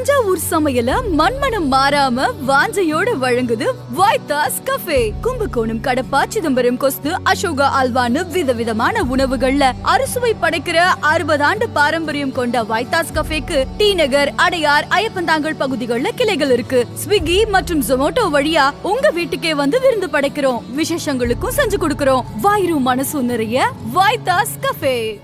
தஞ்சாவூர் சமையல மண்மனம் மாறாம வாஞ்சையோட வழங்குது வாய்தாஸ் கஃபே. கும்பகோணம் கடப்பா சிதம்பரம் கொஸ்து அசோகா அல்வான்னு விதவிதமான உணவுகள்ல அறுசுவை படைக்கிற அறுபது ஆண்டு பாரம்பரியம் கொண்ட வாய்தாஸ் கஃபேக்கு டி நகர் அடையார் ஐயப்பந்தாங்கல் பகுதிகளில் கிளைகள் இருக்கு. ஸ்விக்கி மற்றும் ஜொமோட்டோ வழியா உங்க வீட்டுக்கே வந்து விருந்து படைக்கிறோம். விசேஷங்களுக்கும் செஞ்சு கொடுக்கிறோம். வாயிரும் மனசும் நிறைய வாய்தாஸ் கஃபே.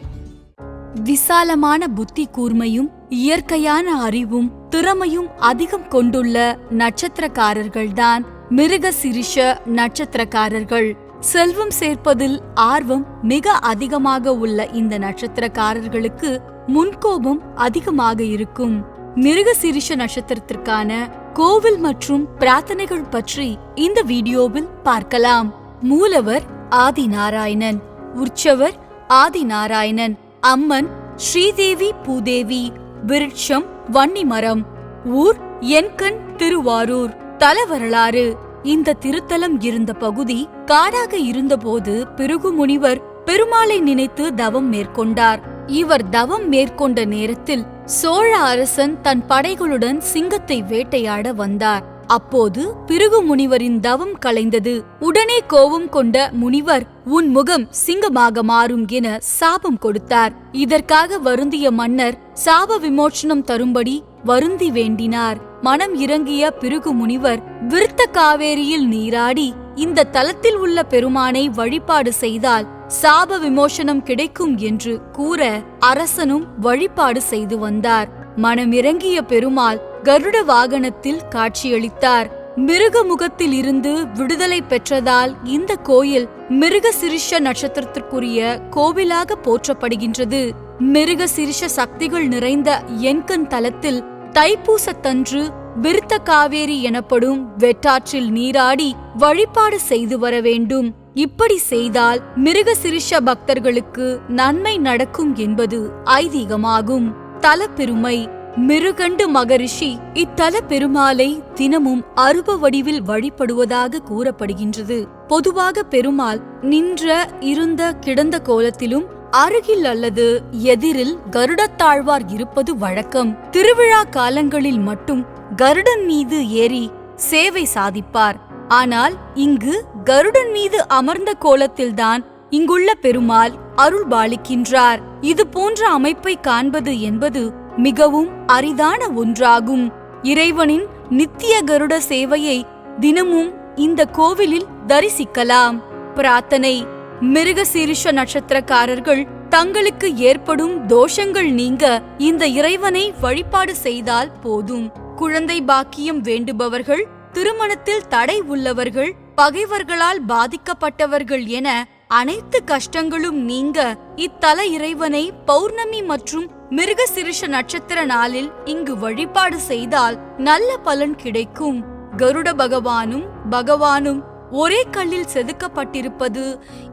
விசாலமான புத்தி கூர்மையும் இயற்கையான அறிவும் திறமையும் அதிகம் கொண்டுள்ள நட்சத்திரக்காரர்கள்தான் மிருக சிரிஷ நட்சத்திரக்காரர்கள். செல்வம் சேர்ப்பதில் ஆர்வம் மிக அதிகமாக உள்ள இந்த நட்சத்திரக்காரர்களுக்கு முன்கோபம் அதிகமாக இருக்கும். மிருக சிரிஷ நட்சத்திரத்திற்கான கோவில் மற்றும் பிரார்த்தனைகள் பற்றி இந்த வீடியோவில் பார்க்கலாம். மூலவர் ஆதி நாராயணன் உற்சவர் ஆதி நாராயணன் அம்மன் ஸ்ரீதேவி பூதேவி விருட்சம் வன்னிமரம் ஊர் என்கண் திருவாரூர். தல வரலாறு இந்த திருத்தலம் இருந்த பகுதி காடாக இருந்தபோது பிருகு முனிவர் பெருமாளை நினைத்து தவம் மேற்கொண்டார். இவர் தவம் மேற்கொண்ட நேரத்தில் சோழ அரசன் தன் படைகளுடன் சிங்கத்தை வேட்டையாட வந்தார். அப்போது பிருகு முனிவரின் தவம் கலைந்தது. உடனே கோபம் கொண்ட முனிவர் உன் முகம் சிங்கமாக மாறும் என சாபம் கொடுத்தார். இதற்காக வருந்திய மன்னர் சாப விமோச்சனம் தரும்படி வருந்தி வேண்டினார். மனம் இறங்கிய பிருகு முனிவர் விருத்த காவேரியில் நீராடி இந்த தலத்தில் உள்ள பெருமானை வழிபாடு செய்தால் சாப விமோசனம் கிடைக்கும் என்று கூற அரசனும் வழிபாடு செய்து வந்தார். மனமிறங்கிய பெருமாள் கருட வாகனத்தில் காட்சியளித்தார். மிருக முகத்தில் இருந்து விடுதலை பெற்றதால் இந்த கோயில் மிருக சிரிஷ நட்சத்திரத்திற்குரிய கோவிலாக போற்றப்படுகின்றது. மிருக சிரிஷ சக்திகள் நிறைந்த என்கண் தலத்தில் தைப்பூசத்தன்று விருத்த காவேரி எனப்படும் வெட்டாற்றில் நீராடி வழிபாடு செய்து வர வேண்டும். இப்படி செய்தால் மிருக சிரிஷ பக்தர்களுக்கு நன்மை நடக்கும் என்பது ஐதீகமாகும். தல பெருமை மிருகண்டு மகரிஷி இத்தல பெருமாளை தினமும் அருப வடிவில் வழிபடுவதாக கூறப்படுகின்றது. பொதுவாக பெருமாள் நின்ற இருந்த கிடந்த கோலத்திலும் அருகில் அல்லது எதிரில் கருடத்தாழ்வார் இருப்பது வழக்கம். திருவிழா காலங்களில் மட்டும் கருடன் மீது ஏறி சேவை சாதிப்பார். ஆனால் இங்கு கருடன் மீது அமர்ந்த கோலத்தில்தான் இங்குள்ள பெருமாள் அருள் பாலிக்கின்றார் இது போன்ற அமைப்பை காண்பது என்பது மிகவும் அரிதான ஒன்றாகும். இறைவனின் நித்திய கருட சேவையை தினமும் இந்த கோவிலில் தரிசிக்கலாம். பிரார்த்தனை. மிருக சீரிஷ நட்சத்திரக்காரர்கள் தங்களுக்கு ஏற்படும் தோஷங்கள் நீங்க இந்த இறைவனை வழிபாடு செய்தால் போதும். குழந்தை பாக்கியம் வேண்டுபவர்கள் திருமணத்தில் தடை உள்ளவர்கள் பகைவர்களால் பாதிக்கப்பட்டவர்கள் என அனைத்து கஷ்டங்களும் நீங்க இத்தல இறைவனை பௌர்ணமி மற்றும் மிருகசிருஷ நட்சத்திர நாளில் இங்கு வழிபாடு செய்தால் நல்ல பலன் கிடைக்கும். கருட பகவானும் பகவானும் ஒரே கல்லில் செதுக்கப்பட்டிருப்பது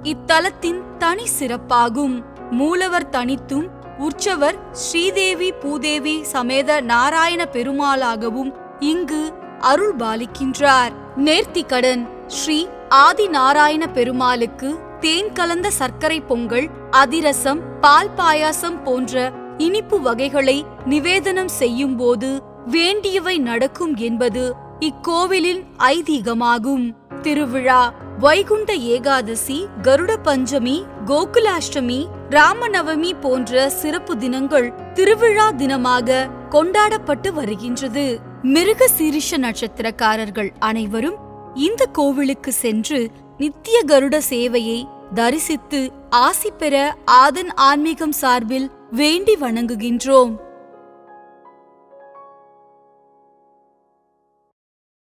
இத்தலத்தின் தனி சிறப்பாகும். மூலவர் தனித்தும் உற்சவர் ஸ்ரீதேவி பூதேவி சமேத நாராயண பெருமாளாகவும் இங்கு அருள் பாலிக்கின்றார் நேர்த்திக்கடன் ஸ்ரீ ஆதி நாராயண பெருமாளுக்கு தேன் கலந்த சர்க்கரை பொங்கல் அதிரசம் பால் பாயாசம் போன்ற இனிப்பு வகைகளை நிவேதனம் செய்யும் போது வேண்டியவை நடக்கும் என்பது இக்கோவிலின் ஐதீகமாகும். திருவிழா வைகுண்ட ஏகாதசி கருட பஞ்சமி கோகுலாஷ்டமி ராமநவமி போன்ற சிறப்பு தினங்கள் திருவிழா தினமாக கொண்டாடப்பட்டு வருகின்றது. மிருக சீரிஷ நட்சத்திரக்காரர்கள் அனைவரும் இந்த கோவிலுக்கு சென்று நித்திய கருட சேவையை தரிசித்து ஆசி பெற ஆதன் ஆன்மீகம் சார்பில் வேண்டி வணங்குகின்றோம்.